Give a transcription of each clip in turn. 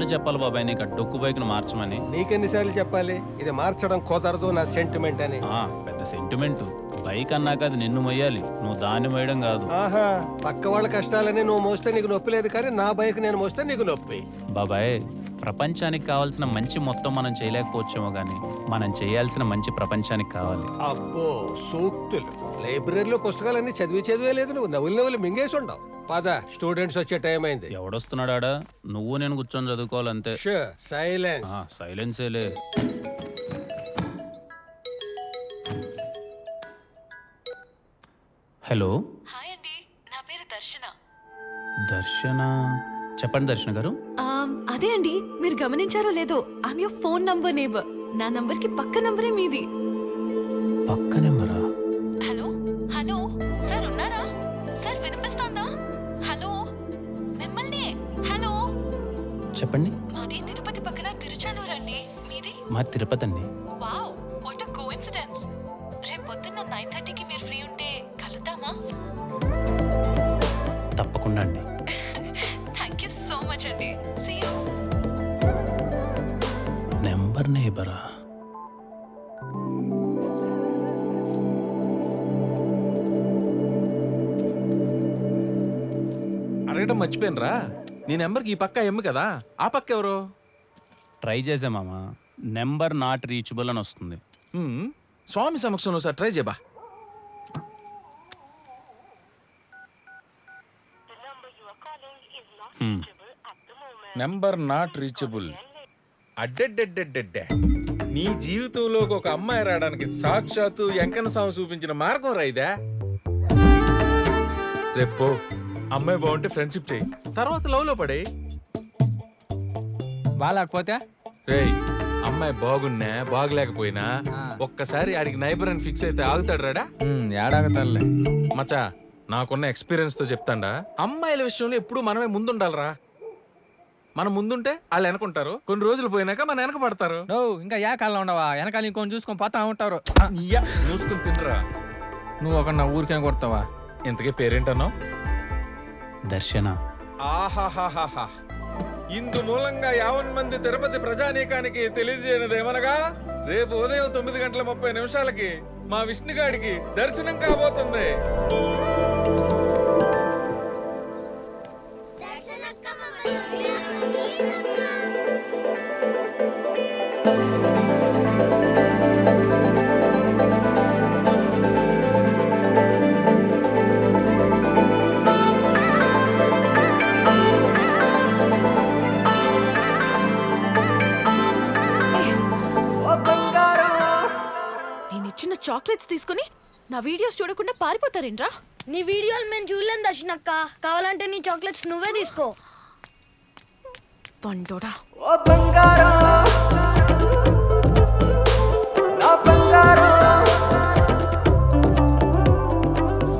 ఎన్నిసార్లు చెప్పాలి బాబాయ్ నీకు? ఆ డొక్కు బైక్ను మార్చమని. నీకెన్నిసార్లు చెప్పాలి? ఇది మార్చడం కుదరదు నా సెంటిమెంట్ అని. ఆ, పెద్ద సెంటిమెంట్ బైక్ అన్నాక అది నిన్ను మొయ్యాలి. నువ్వు దాన్ని మొయ్యడం కాదు. ఆహా పక్క వాళ్ళ కష్టాలని నువ్వు మోస్తే నీకు నొప్పి లేదు కానీ నా బైక్ నేను మోస్తే నీకు నొప్పి. బాబాయ్ ప్రపంచానికి కావాల్సిన మంచి మొత్తం మనం చేయలేకపోవచ్చేమో కానీ మనం చేయాల్సిన మంచి ప్రపంచానికి కావాలి. అబ్బో సూక్తులు. లైబ్రరీలో పుస్తకాలన్నీ చదివి చదివే లేదు నువ్వు. నవ్వులు నవ్వులు మింగేసి ఉండవు. పద స్టూడెంట్స్ వచ్చే టైం అయింది. ఎవడొస్తున్నాడా నువ్వు నేను కూర్చొని చదువుకోవాలంతే. సైలెన్స్ ఆ, సైలెన్సేలే హలో? హాయ్ అండి నా పేరు దర్శన. దర్శన? చెప్పండి దర్శన గారు. అదే అండి మీరు గమనించారో లేదో I'm your phone number neighbour నా నంబర్కి పక్క నంబరే మీది. పక్క నెంబరా? హలో? హలో? సార్ ఉన్నారా? సార్ వినిపిస్తోందా? చెప్పండి. మాది తిరుపతి పక్కన తిరుచానూరు అండి మీది మా తిరుపతి అండి. వావ్ వాట్ అ కోఇన్సిడెన్స్ రేపు పొద్దున్న నైన్ థర్టీకి మీరు ఫ్రీ ఉంటే కలుద్దామా? తప్పకుండా అండి. థ్యాంక్ యూ సో మచ్ అండి. సీ యూ నెంబర్ నేబరా అడగటం మర్చిపోయినరా? నీ నెంబర్కి ఈ పక్క ఎమ్ము కదా? ఆ పక్క ఎవరు? ట్రై చేసే మామ. నెంబర్ నాట్ రీచబుల్ అని వస్తుంది. స్వామి సమక్షంలో సార్ ట్రై చేయబా. హ్మ్. నెంబర్ నాట్ రీచబుల్ అడ్డెడ్డెడ్డెడ్డెడ్డే. నీ జీవితంలోకి ఒక అమ్మాయి రావడానికి సాక్షాత్తు వెంకన్న స్వామి చూపించిన మార్గం రైదా రేపు అమ్మాయి బాగుంటే ఫ్రెండ్షిప్ చేయి. తర్వాత లవ్లో పడే. బాగాలేకపోతే రేయ్ అమ్మాయి బాగున్నా బాగలేకపోయినా ఒక్కసారి ఆడికి నైబర్ అని ఫిక్స్ అయితే ఆగుతాడు రాడా? ఏడాగతారులే మచా నాకున్న ఎక్స్పీరియన్స్తో చెప్తాండా? అమ్మాయిల విషయంలో ఎప్పుడు మనమే ముందుండాలరా. మనం ముందుంటే వాళ్ళు వెనకుంటారు. కొన్ని రోజులు పోయినాక మన వెనక పడతారు. నో ఇంకా ఏ కాలంలో ఉండవా? వెనకాల ఇంకొని చూసుకొని పోతా ఉంటారు. చూసుకుని తినరా? నువ్వు ఒక నా ఊరికే కొడతావా? ఇంతకీ పేరేంటన్నావు? దర్శన. ఆహాహాహాహా. ఇందు మూలంగా యావన్ మంది తిరుపతి ప్రజానీకానికి తెలియజేయనదేమనగా రేపు ఉదయం తొమ్మిది గంటల ముప్పై నిమిషాలకి మా విష్ణుగాడికి దర్శనం కాబోతుంది. చాక్లెట్స్ తీసుకుని నా వీడియోస్ చూడకుండా పారిపోతారేంట్రా? నీ వీడియోలు మేము చూడలేం దర్శనక్క. కావాలంటే నీ చాక్లెట్స్ నువ్వే తీసుకో. పండోడా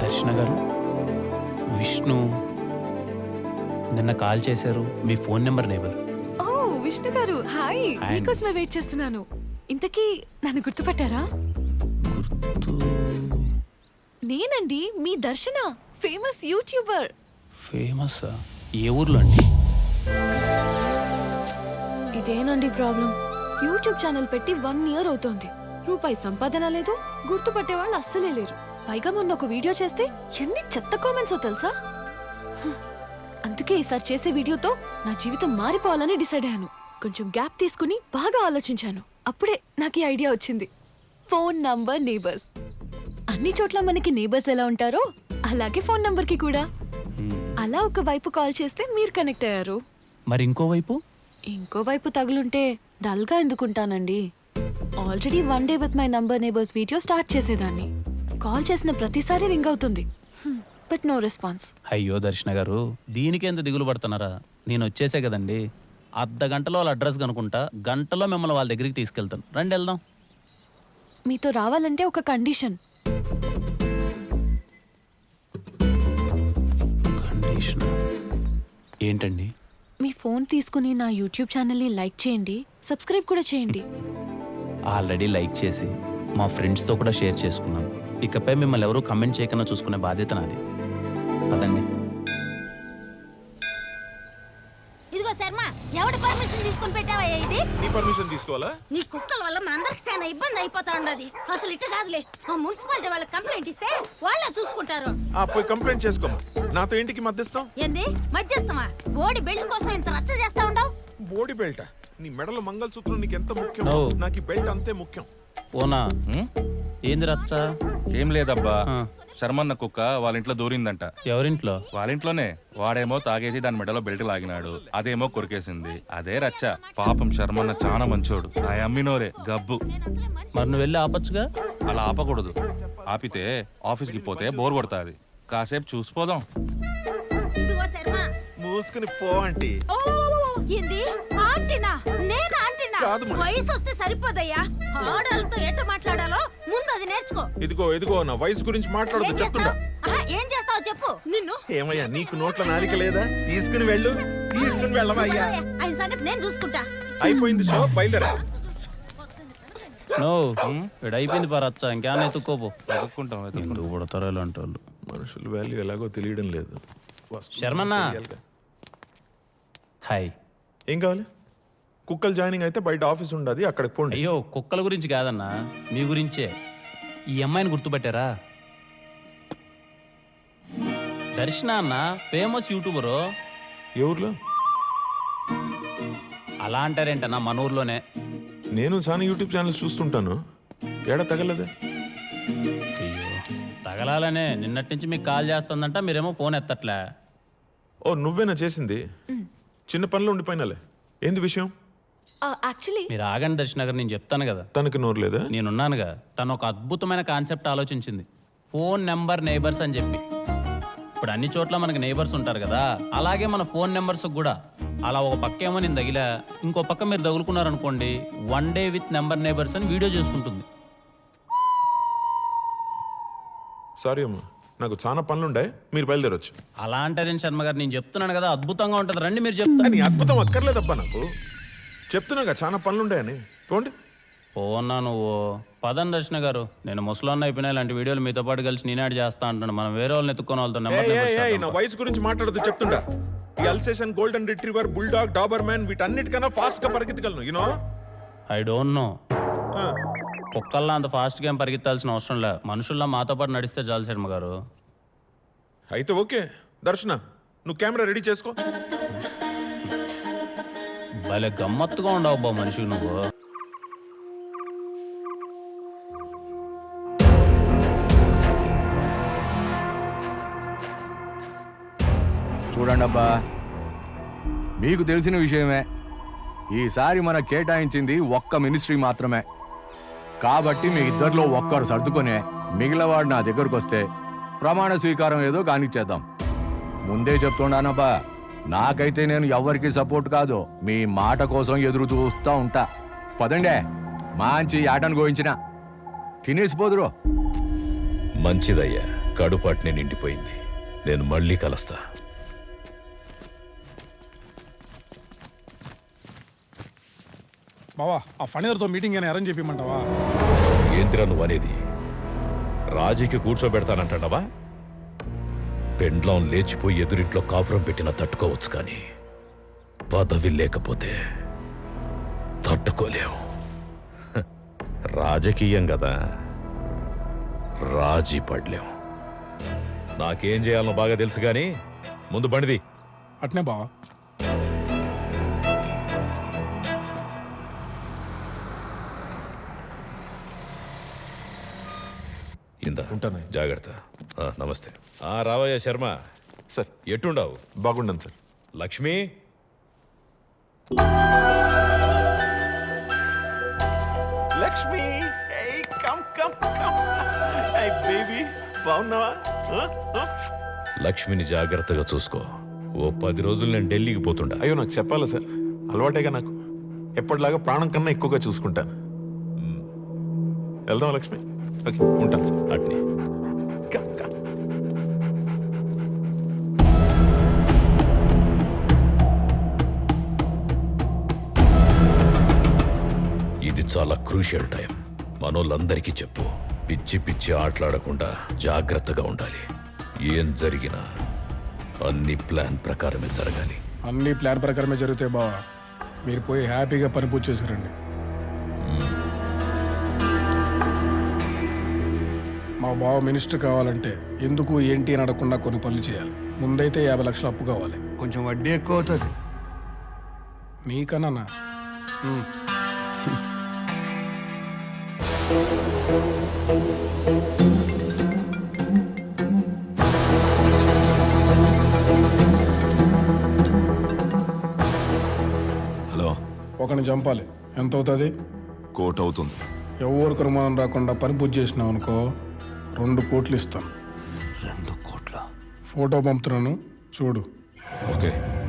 దర్శన గారు విష్ణు నిన్న కాల్ చేశారు. మీ ఫోన్ నెంబర్ నేబర్ ఓ విష్ణు గారు హాయ్. హాయ్. మీకోసమే వెయిట్ చేస్తున్నాను. ఇంతకీ నన్ను గుర్తుపట్టారా? గుర్తు. నేనండి మీ దర్శన. Famous YouTuber. ఫేమస్? ఏ ఊర్లో అండి? ఇదేనండి ప్రాబ్లం. యూట్యూబ్ ఛానల్ పెట్టి వన్ ఇయర్ అవుతోంది. రూపాయి సంపాదన లేదు గుర్తుపట్టే వాళ్ళు అస్సలే లేరు. పైగా మొన్న ఒక వీడియో చేస్తే ఎన్ని చెత్త కామెంట్స్ తెలుసా? హ్మ్. అందుకే ఈసారి చేసే వీడియోతో నా జీవితం మారిపోవాలని డిసైడ్ అయ్యాను. కొంచెం గ్యాప్ తీసుకుని బాగా ఆలోచించాను. అప్పుడే నాకు ఈ ఐడియా వచ్చింది. ఫోన్ నంబర్ నేబర్స్ అన్ని చోట్ల మనకి నేబర్స్ ఎలా ఉంటారో అలాగే ఫోన్ నంబర్కి కూడా. హ్మ్. అలా ఒక వైపు కాల్ చేస్తే మీరు కనెక్ట్ అయ్యారు. మరి ఇంకోవైపు ఇంకోవైపు తగులుంటే డల్గా ఎందుకుంటానండి? Already one day with my number neighbours video start చేసేదాన్ని. కాల్ చేసిన ప్రతిసారి రింగ్ అవుతుంది. బట్ నో రెస్పాన్స్ అయ్యో దర్శన గారు దీనికి ఎంత దిగులు పడుతున్నారా? నేను వచ్చేసే కదండి. అర్ధ గంటలో వాళ్ళ అడ్రస్ కనుకుంటా గంటలో మిమ్మల్ని వాళ్ళ దగ్గరికి తీసుకెళ్తాను. రండి వెళ్దాం. మీతో రావాలంటే ఒక కండిషన్. కండిషన్? ఏంటండి? మీ ఫోన్ తీసుకుని నా యూట్యూబ్ ఛానల్ని లైక్ చేయండి సబ్స్క్రైబ్ కూడా చేయండి. ఆల్రెడీ లైక్ చేసి మా ఫ్రెండ్స్తో కూడా షేర్ చేసుకున్నాను. ఇకపై మిమ్మల్ని ఎవరూ కమెంట్ చేయకుండా చూసుకునే బాధ్యత నాది. పదండి. తీసుకొని పెట్టావయ్యా ఇది? నీ పర్మిషన్ తీసుకోవాలా? నీ కుక్కల వల్ల మన అందరికి చాలా ఇబ్బంది అయిపోతా ఉండదు. అసలు ఇట్ట కాదులే. ఆ మున్సిపాలిటీ వాళ్ళకి కంప్లైంట్ ఇస్తే వాళ్ళే చూసుకుంటారు. ఆ పోయి కంప్లైంట్ చేసుకోమా నాతో ఇంటికి మధ్యస్థం? ఏంది? మధ్యస్థమా? బోడి బెల్ట్ కోసం ఇంత రచ్చ చేస్తా ఉండవు? బోడి బెల్ట్? నీ మెడలో మంగళసూత్రం నీకు ఎంత ముఖ్యం. నాకు ఈ బెల్ట్ అంతే ముఖ్యం. ఓనా? ఏంది రచ్చ? ఏం లేదబ్బా. శర్మన్న కుక్క వాళ్ళ ఇంట్లో దూరిందంట. ఎవరింట్లో? వాళ్ళ ఇంట్లోనే వాడేమో తాగేసి దాని మెడలో బెల్ట్ లాగినాడు. అదేమో కొరికేసింది. అదే రచ్చ. పాపం శర్మన్న చాలా మంచోడు. ఆ అమ్మినోరే గబ్బు. మరి నువ్వు వెళ్ళి ఆపచ్చుగా? అలా ఆపకూడదు. ఆపితే ఆఫీస్కి పోతే బోర్ కొడతాది. కాసేపు చూసిపోదాం. మూసుకుని పో ఏంది? ఆంటీనా? నేను? కాదు. వయసు వస్తే సరిపోదయ్యా. ఆడాలతో ఎట్ట మాట్లాడాలో ముందు అది నేర్చుకో. ఇదిగో ఇదిగో నా వయసు గురించి ఏం మాట్లాడదు చెప్తుండా. చేస్తావ్? ఆహా, ఏం చేస్తావు చెప్పు. నిన్ను? ఏమయ్యా నీకు నోట్ల నాలిక లేదా? తీసుకుని వెళ్ళు తీసుకుని వెళ్ళవా అయ్యా ఆయన సంగతి నేను చూసుకుంటా. అయిపోయింది షో బయలుదేరా. నో ఇక్కడ అయిపోయింది పా రచ్చ ఇంకేమన్నా ఎత్తుక్కోపో వెతుక్కుంటాం. ఎందుకు పుడతారో ఇలాంటి వాళ్ళు. మనుషుల వాల్యూ ఎలాగో తెలియడం లేదు. శర్మన్న. హాయ్. ఏం కావాలి? కుక్కలు జాయినింగ్ అయితే బయట ఆఫీస్ ఉండదు అక్కడికి పోండి. అయ్యో కుక్కల గురించి కాదన్నా మీ గురించే. ఈ అమ్మాయిని గుర్తుపట్టారా? దర్శన అన్న ఫేమస్ యూట్యూబరు? ఏ ఊర్లో? అలా అంటారేంటన్నా మన ఊర్లోనే. నేను చాలా యూట్యూబ్ ఛానల్స్ చూస్తుంటాను. ఏడ తగలదే? అయ్యో తగలాలనే. నిన్నటి నుంచి మీకు కాల్ చేస్తుందంట మీరేమో ఫోన్ ఎత్తట్లే. ఓ నువ్వేనా చేసింది? చిన్న పనిలో ఉండిపోయినాలే. ఏంది విషయం? యాక్చువల్లీ మీరు ఆగండి దర్శన గారు నేను చెప్తాను కదా. తనకి నోరు లేదా? నేనున్నానుగా. తను ఒక అద్భుతమైన కాన్సెప్ట్ ఆలోచించింది. ఫోన్ నెంబర్ నైబర్స్ అని చెప్పి. ఇప్పుడు అన్ని చోట్ల మనకి నైబర్స్ ఉంటారు కదా. అలాగే మన ఫోన్ నెంబర్స్ కూడా. అలా ఒక పక్క ఏమో నేను తగిలా ఇంకో పక్క మీరు తగులుకున్నారనుకోండి one day with number neighbours అని వీడియో చేసుకుంటుంది. సారీ అమ్మా నాకు చాలా పనులుండే మీరు బయలుదేరొచ్చు. అలా అంటారేం శర్మ గారు నేను చెప్తున్నాను కదా అద్భుతంగా ఉంటుంది. రండి మీరు చెప్తాను నీ అద్భుతం అక్కర్లేదబ్బా నాకు. చెప్తున్నాగా చాలా పనులుండాయని పోండి. పోన్నా నువ్వు. పదం దర్శన గారు. నేను ముసలాన్న అయిపోయినా ఇలాంటి వీడియోలు మీతో పాటు కలిసి నేనాడు చేస్తా అంటాను మనం వేరే వాళ్ళని ఎత్తుకొని వాళ్ళతో. నా వయసు గురించి మాట్లాడదు చెప్తుండా. ఈ Alsatian golden retriever bulldog Doberman వీటన్నిటికన్నా ఫాస్ట్గా పరిగెత్తగలను you know I don't know. కుక్కల్లా అంత ఫాస్ట్గా ఏం పరిగెత్తాల్సిన అవసరం లే. మనుషుల్లా మాతో పాటు నడిస్తే చాలు శర్మ గారు. అయితే ఓకే. దర్శన నువ్వు కెమెరా రెడీ చేసుకో. భలే గమ్మత్తుగా ఉండవు బా మనిషి నువ్వు. చూడండి అబ్బా మీకు తెలిసిన విషయమే ఈసారి మన కేటాయించింది ఒక్క మినిస్ట్రీ మాత్రమే. కాబట్టి మీ ఇద్దరిలో ఒక్కరు సర్దుకునే మిగిలినవాడు నా దగ్గరకు వస్తే ప్రమాణ స్వీకారం ఏదో కానిచ్చేద్దాం. ముందే చెప్తుండానబ్బా. నాకైతే నేను ఎవరికి సపోర్ట్ కాదు. మీ మాట కోసం ఎదురు చూస్తూ ఉంటా. పదండే. మంచి ఆటను గోయించిన. తినేసిపోదురు మంచిదయ్యా. కడుపాటిని నిండిపోయింది. నేను మళ్ళీ కలుస్తా. బావా ఆ ఫణిధర్తో మీటింగ్ అని అరేంజ్ చెప్పమంటావా ఏంటిరా నువ్వు అనేది రాజీకి కూర్చోబెడతానంటావా పెండ్లం లేచిపోయి ఎదురింట్లో కాపురం పెట్టినా తట్టుకోవచ్చు కానీ పదవి లేకపోతే తట్టుకోలేం రాజకీయం కదా. రాజీ పడలేం. నాకేం చేయాలనో బాగా తెలుసు కానీ ముందు బండిది. అట్నే బావా. ఇందా జాగ్రత్త. ఆ, నమస్తే. ఆ రావయ్య శర్మ. సార్. ఎట్టుండవు? బాగుండను sir. Lakshmi? Lakshmi come come come. Baby బాగున్నావా? లక్ష్మిని జాగ్రత్తగా చూసుకో. ఓ పది రోజులు నేను ఢిల్లీకి పోతుండా. అయ్యో నాకు చెప్పాలి సార్? అలవాటేగా నాకు. ఎప్పటిలాగా ప్రాణం కన్నా ఎక్కువగా చూసుకుంటాను వెళ్దాం లక్ష్మి? ఓకే ఉంటాను సార్. అట్ని ఇది చాలా క్రూషియల్ టైం. మనోళ్ళందరికీ చెప్పు. పిచ్చి పిచ్చి ఆటలాడకుండా జాగ్రత్తగా ఉండాలి. ఏం జరిగినా అన్ని ప్లాన్ ప్రకారమే జరగాలి. అన్ని ప్లాన్ ప్రకారమే జరుగుతాయి బావా. మీరు పోయి హ్యాపీగా పని పూర్తి చేశారండి. మా బావ మినిస్టర్ కావాలంటే ఎందుకు ఏంటి అని అడగకుండా కొన్ని పనులు చేయాలి. ముందైతే యాభై లక్షలు అప్పు కావాలి. కొంచెం వడ్డీ ఎక్కువ అవుతుంది. నీకన్నా? హలో. ఒకరిని చంపాలి. ఎంత అవుతుంది కోట్ అవుతుంది. ఎవరికి అనుమానం రాకుండా పని పూర్తి చేసినావు అనుకో రెండు కోట్లు ఇస్తాను. రెండు కోట్ల? ఫోటో పంపుతున్నాను. చూడు. ఓకే.